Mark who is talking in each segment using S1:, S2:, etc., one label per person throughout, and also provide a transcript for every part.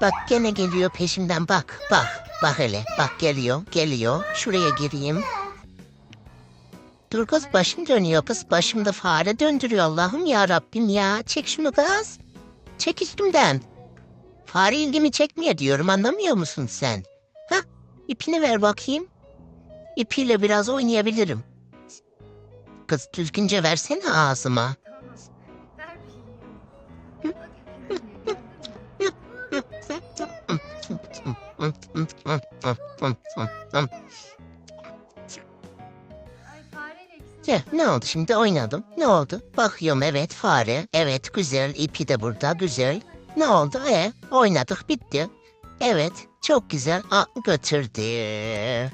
S1: Bak gene geliyor peşimden bak bak. Bak hele bak geliyor geliyor. Şuraya gireyim. Dur kız başım dönüyor kız. Başımda fare döndürüyor Allah'ım ya Rabbim ya. Çek şunu kız. Çek üstümden. Fare ilgimi çekmiyor diyorum anlamıyor musun sen? Hah ipini ver bakayım. İpiyle biraz oynayabilirim. Kız düzgünce versene ağzıma. Ya, ne oldu şimdi oynadım. Ne oldu? Bakıyorum evet fare. Evet güzel ipi de burada güzel. Ne oldu? E oynadık bitti. Evet çok güzel. Aa, götürdü.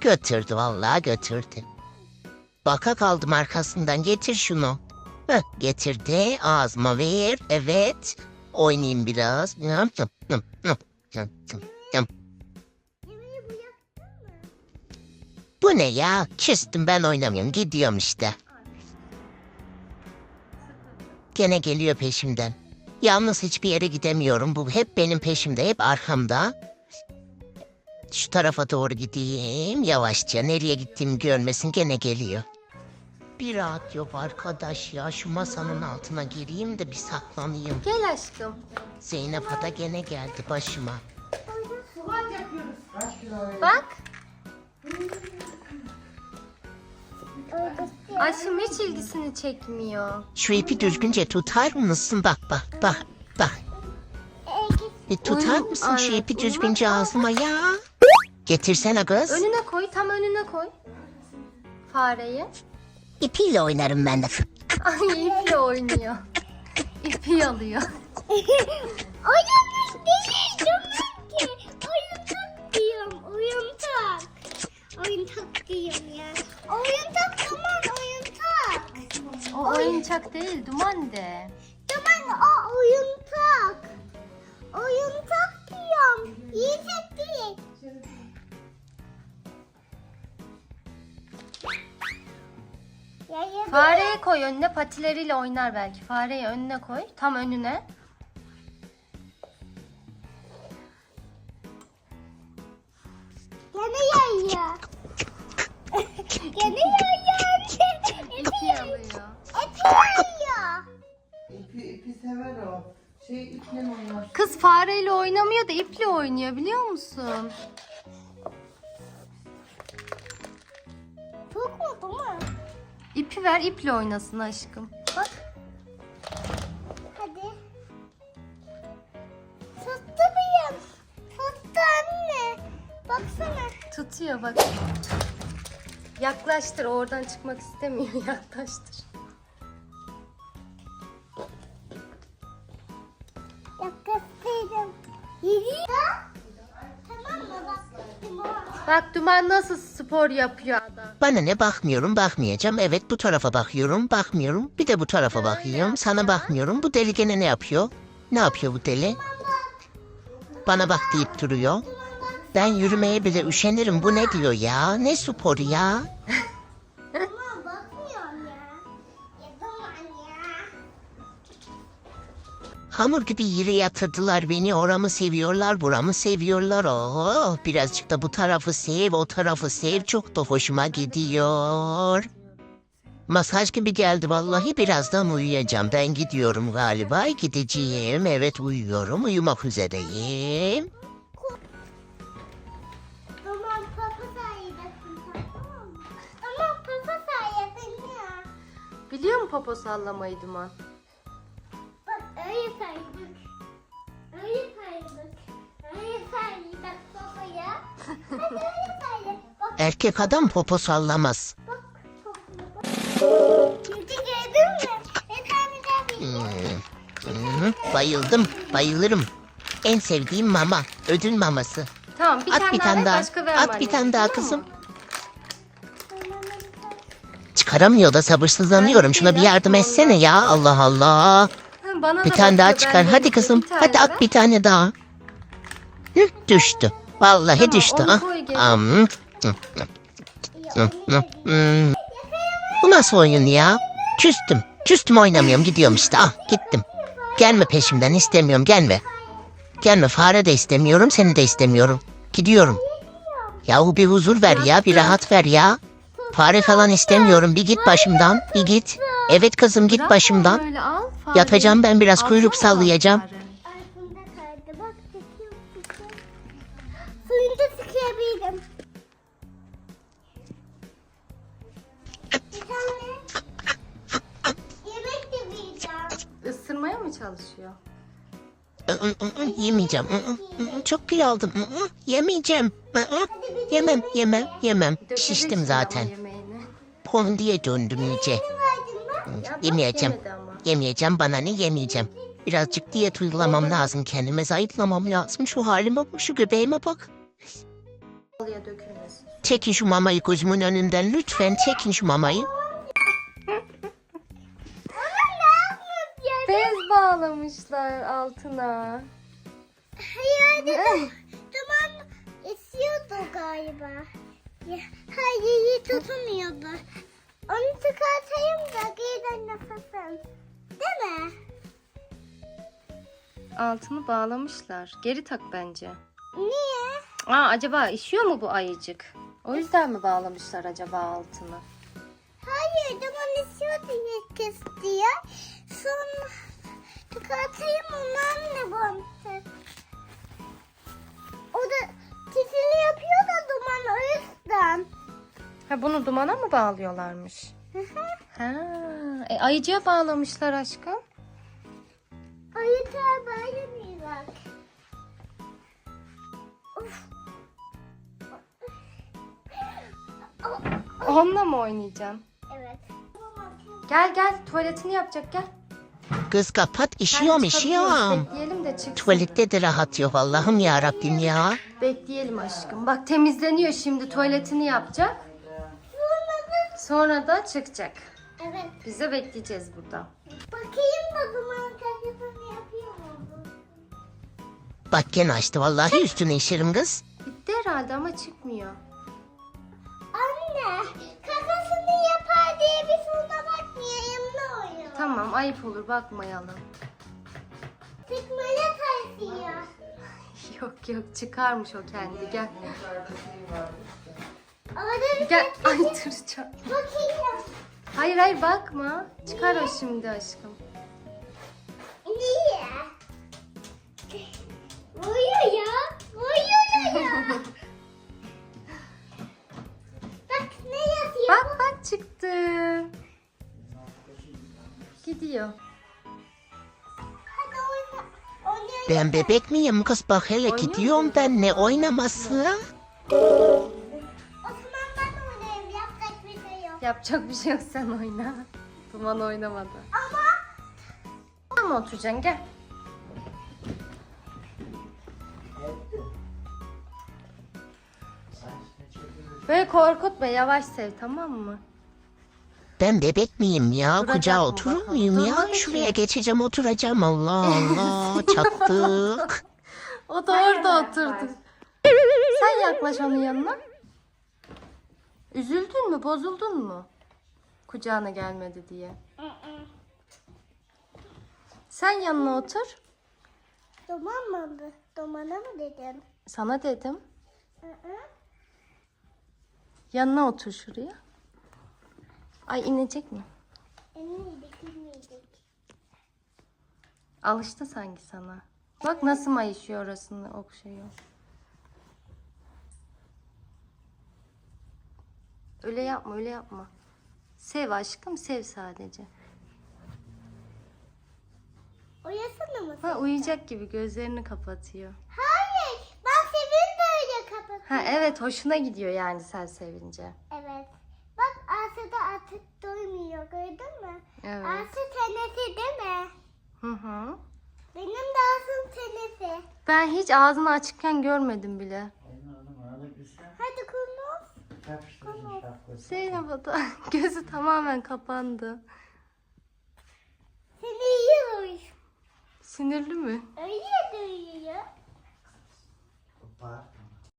S1: Götürdü vallahi götürdü. Baka kaldım arkasından getir şunu. Heh, getirdi ağzıma ver. Evet. Oynayayım biraz. Yam, yam, yam, yam, yam, yam, yam. Bu ne ya? Küstüm ben oynamıyorum. Gidiyorum işte. Gene geliyor peşimden. Yalnız hiçbir yere gidemiyorum. Bu hep benim peşimde, hep arkamda. Şu tarafa doğru gideyim. Yavaşça nereye gittiğimi görmesin gene geliyor. Bir rahat yok arkadaş ya. Şu masanın altına gireyim de bir saklanayım.
S2: Gel aşkım.
S1: Zeynep Ada gene geldi başıma.
S2: Bak. Aşkım hiç ilgisini çekmiyor.
S1: Şu ipi düzgünce tutar mısın? Bak bak bak bak. Bir tutar
S2: Uy,
S1: mısın şu
S2: ay,
S1: ipi düzgünce ağzıma ya? Getirsene kız.
S2: Önüne koy, tam önüne koy. Fareyi.
S1: İpiyle oynarım ben de.
S2: Ay iple oynuyor. İpi alıyor.
S3: Oyun değil Oyuncak diyorum ya. Oyuncak tamam oyuncak.
S2: O oyuncak değil, duman de.
S3: Tamam o oyuncak. Oyuncak diyorum. Yiyecek değil. Ya, ya,
S2: Fareyi koy önüne, patileriyle oynar belki. Fareyi önüne koy, tam önüne.
S3: Gene yayıyor. Gene yayıyor.
S2: İpi alıyor.
S3: Eti yayıyor.
S4: İpi, ipi sever o. Şey iple oynar.
S2: Kız fareyle oynamıyor da iple oynuyor biliyor musun?
S3: Değil mi?
S2: İpi ver, iple oynasın aşkım. Bak.
S3: Hadi. Tuttu muyum? Tuttu anne. Baksana.
S2: Tutuyor bak. Yaklaştır, oradan çıkmak istemiyor. Yaklaştır.
S3: Yaklaştırdım. Yedi. Tamam mı? Bak.
S2: Bak Duman nasıl spor yapıyor adam.
S1: Bana ne bakmıyorum bakmayacağım. Evet bu tarafa bakıyorum bakmıyorum. Bir de bu tarafa bakıyorum. Sana bakmıyorum. Bu deli gene ne yapıyor? Ne yapıyor bu deli? Bana bak deyip duruyor. Ben yürümeye bile üşenirim. Bu ne diyor ya? Ne sporu ya? Hamur gibi yere yatırdılar beni. Oramı seviyorlar, buramı seviyorlar. Oh, birazcık da bu tarafı sev, o tarafı sev. Çok da hoşuma gidiyor. Masaj gibi geldi vallahi birazdan uyuyacağım. Ben gidiyorum galiba. Gideceğim. Evet uyuyorum. Uyumak üzereyim.
S2: Biliyor mu popo sallamayı Duman?
S3: Bak öyle saydık. Öyle saydık. Öyle saydık babaya. Hadi öyle saydık. Bak
S1: Erkek adam popo sallamaz.
S3: bak. Şimdi gördün mü? Bir tane daha bir.
S1: Hı, bayıldım, bayılırım. En sevdiğim mama, ödül maması.
S2: Tamam bir
S1: At
S2: tane
S1: bir
S2: daha
S1: tane
S2: ver,
S1: daha.
S2: başka verme
S1: At bir tane daha
S2: tamam
S1: kızım.
S2: Mı?
S1: Çıkaramıyor da sabırsızlanıyorum. Şuna bir yardım etsene ya. Allah Allah.
S2: Ha, Bana
S1: Bir
S2: da
S1: tane daha
S2: bakıyor,
S1: çıkar.
S2: ben de
S1: Hadi
S2: bir-
S1: kızım.
S2: tane
S1: Hadi at
S2: ver.
S1: bir tane daha. Hı, düştü. Vallahi
S2: Tamam,
S1: düştü.
S2: onu
S1: Ah.
S2: koy geri.
S1: Am. Bu nasıl oyun ya? Küstüm. Küstüm oynamıyorum. Gidiyorum işte. Ah gittim. Gelme peşimden istemiyorum. Gelme. Gelme fare de istemiyorum seni de istemiyorum. Gidiyorum. Yahu bir huzur ver ya bir rahat ver ya. Fare falan istemiyorum bir git başımdan bir git. Evet kızım git başımdan. Yatacağım ben biraz kuyruk sallayacağım.
S3: Suyunu da.
S2: Isırmaya mı çalışıyor?
S1: Yemeyeceğim. Çok kilo aldım. Yemeyeceğim. Yemem yemem yemem. Şiştim zaten.
S2: Yemeğini.
S1: Pon diye döndüm iyice. Yemeyeceğim. Yemeyeceğim bana ne yemeyeceğim. Birazcık diyet uygulamam lazım kendime. Zayıflamam lazım. Şu halime bak şu göbeğime bak. Çekin şu mamayı gözümün önünden lütfen çekin şu mamayı.
S2: Bez bağlamışlar altına.
S3: Hayır. Duman esiyordu galiba. Hayır iyi tutmuyordu.
S2: Altını bağlamışlar. Geri tak bence.
S3: Niye?
S2: Aa acaba işiyor mu bu ayıcık? O yüzden mi bağlamışlar acaba altını?
S3: Hayır duman kez diye. Sonra çıkartayım ondan ne bantı. O da sesini yapıyor da duman o yüzden.
S2: Ha bunu dumana mı bağlıyorlarmış?
S3: Hı hı.
S2: Ha, e, ayıcıya bağlamışlar aşkım. Onunla mı oynayacaksın?
S3: Evet.
S2: Gel gel tuvaletini yapacak gel.
S1: Kız kapat işiyorum
S2: çıkabiliyoruz.
S1: işiyorum.
S2: Bekleyelim de çıksın.
S1: Tuvalette de rahat yok Allah'ım ya Rabbim ya.
S2: Bekleyelim aşkım. Bak temizleniyor şimdi tuvaletini yapacak. Sonra da çıkacak.
S3: Evet.
S2: Biz de bekleyeceğiz burada.
S3: Bakayım da duman kafasını yapıyor mu?
S1: Bak gene açtı vallahi üstüne işerim kız.
S2: Bitti herhalde ama çıkmıyor.
S3: Anne, kakasını yapar diye biz ona bakmayayım ne oluyor?
S2: Tamam ayıp olur bakmayalım.
S3: Sıkmaya taşıyor.
S2: Yok yok çıkarmış o kendi gel.
S3: Orada bir
S2: Gel ay duracağım.
S3: bakayım.
S2: Hayır hayır bakma. Çıkar o şimdi aşkım.
S3: Niye? Vuruyor ya. Vuruyor ya.
S2: Bak bak çıktı. Gidiyor.
S3: Hadi oyna. Oynayalım.
S1: Ben bebek miyim kız bak hele
S2: Oynuyor
S1: gidiyorum ben ne oynaması.
S3: O zaman ben oynayayım. Yapacak bir şey yok.
S2: Yapacak bir şey yok sen oyna. Duman oynamadı.
S3: Ama
S2: Tamam oturacaksın gel. Böyle korkutma yavaş sev tamam mı?
S1: Ben bebek miyim ya?
S2: Duracak
S1: Kucağa
S2: mı
S1: oturur
S2: bakalım?
S1: muyum
S2: Dur
S1: ya?
S2: bakayım.
S1: Şuraya geçeceğim oturacağım Allah Allah çaktık.
S2: O da orada oturdu. Sen yaklaş onun yanına. Üzüldün mü bozuldun mu? Kucağına gelmedi diye. Sen yanına otur.
S3: Duman mı? bu? Dumana mı dedim?
S2: Sana dedim.
S3: Hı hı.
S2: Yanına otur şuraya. Ay inecek mi?
S3: Emniydik, emniydik.
S2: Alıştı sanki sana. Bak nasıl mayışıyor orasını okşuyor. Öyle yapma öyle yapma. Sev aşkım sev sadece.
S3: Uyasana mı?
S2: Ha uyuyacak gibi gözlerini kapatıyor.
S3: Hayır. Ben sevin böyle kapat.
S2: Ha evet hoşuna gidiyor yani sen sevince.
S3: Evet. Bak Asya da artık doymuyor gördün mü?
S2: Evet.
S3: Asya tenesi değil mi?
S2: Hı hı.
S3: Benim de Asya'nın tenesi.
S2: Ben hiç ağzını açıkken görmedim bile.
S3: Hadi konuş.
S2: Zeynep Ada gözü tamamen kapandı.
S3: Seni yiyor.
S2: Sinirli mi?
S3: Öyle duyuyor.
S4: Bak